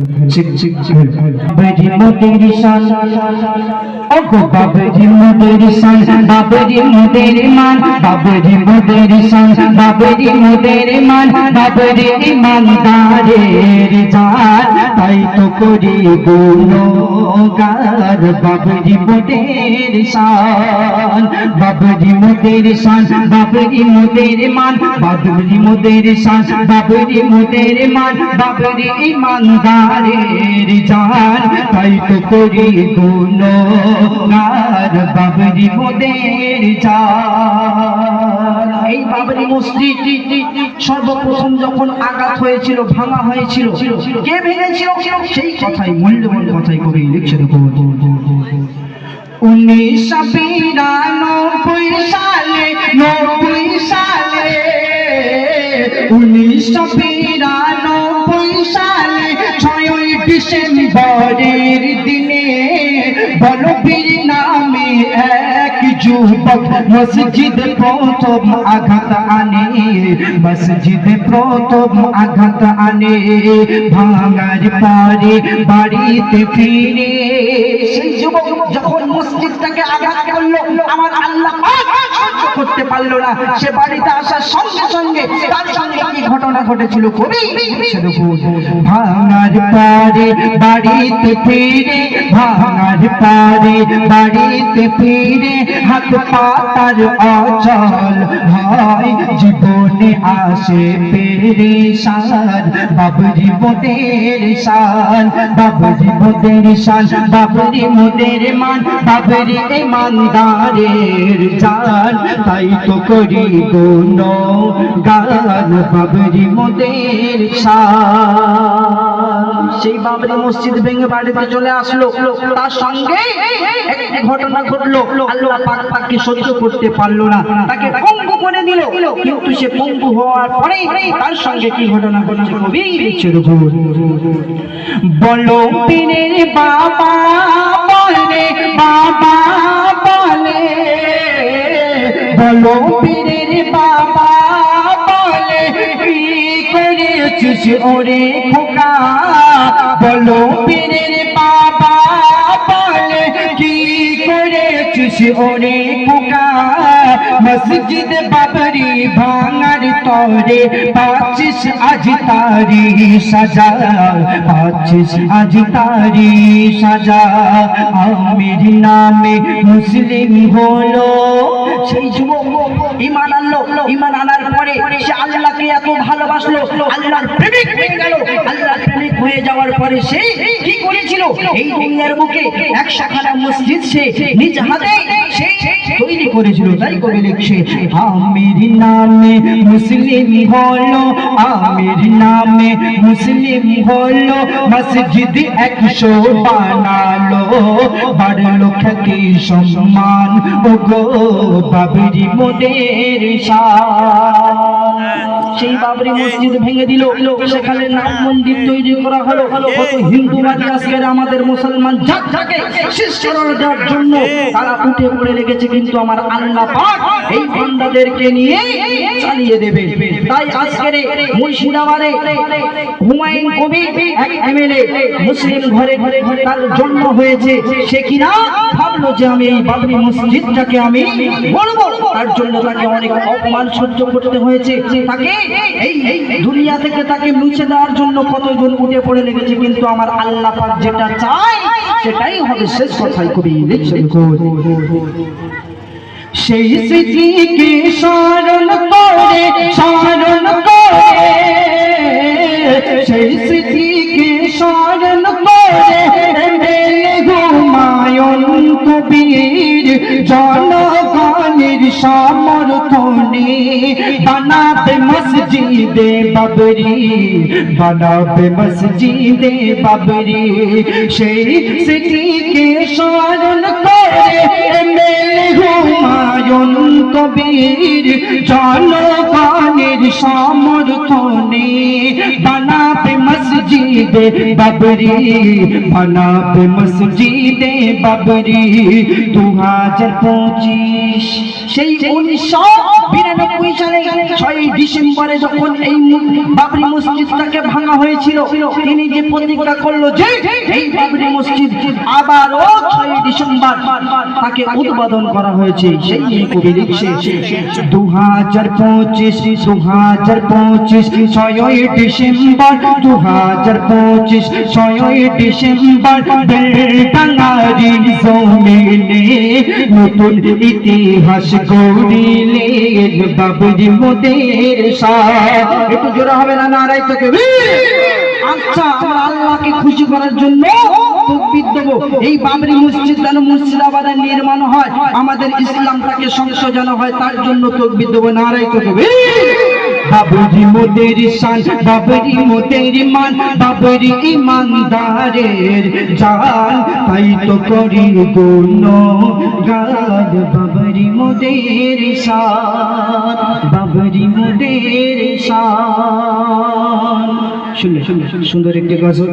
বাবরি মোদের শান ওগো বাবরি মোদের শান বাবরি মোদের মান বাবরি মোদের শান বাবরি মোদের মান বাবরি ইমানদারের জান তাই তো করি গুণগার। বাবরি মোদের শান, বাবরি মোদের শান, বাবরি মোদের মান, বাবরি মোদের শান, বাবরি মোদের মান, বাবরি ইমানদারের জান তাই তো করি গুণগার। বাবরি মোদের জান এই বাবরি মসজিদ সর্বপ্রথম যখন আঘাত হয়েছিল, ভাঙা হয়েছিল, কে ভেঙেছিল? সেই কথাই, মূল্যবান কথাই কবি লিখছে দেখো উনিশশো বিরানব্বই সালে, নব্বই সালে সালে, ছয়ই ডিসেম্বরের দিনে বলবীর নামে এক মসজিদ প্রথম আঘাত আনে, মসজিদ প্রথম আঘাত আনে, ভাঙার পরে বাড়িতে ফিরে। সেই যুবক যখন মসজিদটাকে আঘাত করল, আমার আল্লাহ করতে পারল না। সে বাড়িতে আসার সঙ্গে সঙ্গে তার সঙ্গে কি ঘটনা ঘটেছিল কবি ভাঙার পরে বাড়িতে ফিরে, ভাঙার পরে বাড়িতে ফিরে, হাত পাতার অচল হয়, জীবনে আসে পেরে সার বাবরি মোদের শান, বাবরি মোদের শান, বাবরি মোদের মান, বাবরি ইমানদারের জান। তাই তো করি গুণ গান বাবরি মোদের শান। সেই বাবরি মসজিদ ভেঙে বাড়িতে চলে আসলো, তার সঙ্গে ঘটনা ঘটলো, আল্লাহ পাক তাকে সহ্য করতে পারল না। তাকে পঙ্গু করে দিল। কিন্তু সে পঙ্গু হওয়ার পরে তার সঙ্গে কি ঘটনা ঘটেছে? কবি লিখছে দেখুন। বলো, পীরের বাবা বলে বাবা বলে। বলো, পীরের বাবা বলে, কি করেছিস ওরে খোকা? বলো পীরের করেছিস ওরে মসজিদ বাবরি ভাঙার তরে পাচ্ছিস আজ তারি সাজা, পাচ্ছিস আজ তারি সাজা। আমির নামে মুসলিম হলো, সেই যুবক ইমান আনলো, ইমান আনার পরে সে আল্লাহকে এত ভালোবাসলো, আল্লাহর প্রেমিক হয়ে গেল প্রেমিক হয়ে যাওয়ার পরে সে কি করেছিল? এই দুনিয়ার বুকে একশোখানা মসজিদ সে নিজ হাতে সে তৈরি করেছিল। তাই কবি লিখছে, আমির নামে মুসলিম হলো, আমির নামে মুসলিম হলো, মসজিদ একশো বানালো, বাড়লো খ্যাতি, সম্মান ও গো বাবরি মোদের শান। সেই বাবরি মসজিদ ভেঙে দিল। সেখানে নাম মন্দির তৈরি করা হলো। কত হিন্দুবাদী আজকের আমাদের মুসলমান জাত থাকে শেষ করে দেওয়ার জন্য তারা উঠে পড়ে লেগেছে, কিন্তু আমার আল্লাহ পাক এই বান্দাদেরকে নিয়ে চালিয়ে দেবে। তাই আজকের মুর্শিদাবাদে হুমায়ুন কবি এক এমএলএ মুসলিম ঘরে ঘরে তার জন্ম হয়েছে। সে কিনা ভাবলো যে আমি এই বাবরি মসজিদটাকে আমি বলব তার জন্য তাকে অনেক অপমান সহ্য করতে হয়েছে। তাকে এই এই দুনিয়া থেকে তাকে মুছে দেওয়ার জন্য কতজন উঠে পড়ে লেগেছে কিন্তু আমার আল্লাহ পাক যেটা চায় সেটাই হবে শেষ কথাই কবি। সেই স্মৃতিকে কবির জনগণের সমর্থনে বানাবে মসজিদে বাবরি, বানাবে মসজিদে বাবরি। সেই স্মৃতিকে স্মরণ করে মেলে হুমায়ুন কবির জনগণের সমর্থনে মসজিদ বাবরি বানাবে মসজিদে বাবরি দু হাজার পঁচিশ সেই উনিশশো বিরানব্বই সালে ছয় ডিসেম্বরে যখন এই বাবরি মসজিদটাকে ভাঙা হয়েছিল, তিনি যে প্রতিজ্ঞা করল যে এই বাবরি মসজিদ আবারও ছয় ডিসেম্বর তাকে উদ্বোধন করা হয়েছে, সেই দু হাজার পঁচিশ দু হাজার পঁচিশ ছয় ডিসেম্বর দু হাজার পঁচিশ ছয় ডিসেম্বর, বেলডাঙ্গারি জমিনে নতুন ইতিহাস গড়িলেন বাবরি একটু জোরে হবে না আচ্ছা আল্লাহকে খুশি করার জন্য এই যেন নির্মাণ হয়, আমাদের ইসলামটাকে সংশোধন হয়, তার জন্য তোর দেবো নারাই তোকে। বাবরি মোদের শান বাবরি মোদের মান বাবরি ইমানদারের জান। তাই তো করি গুণ গাদ বাবরি মোদের শান বাবরি মোদের শান। শুনলে শুনলে সুন্দর একটি গজল।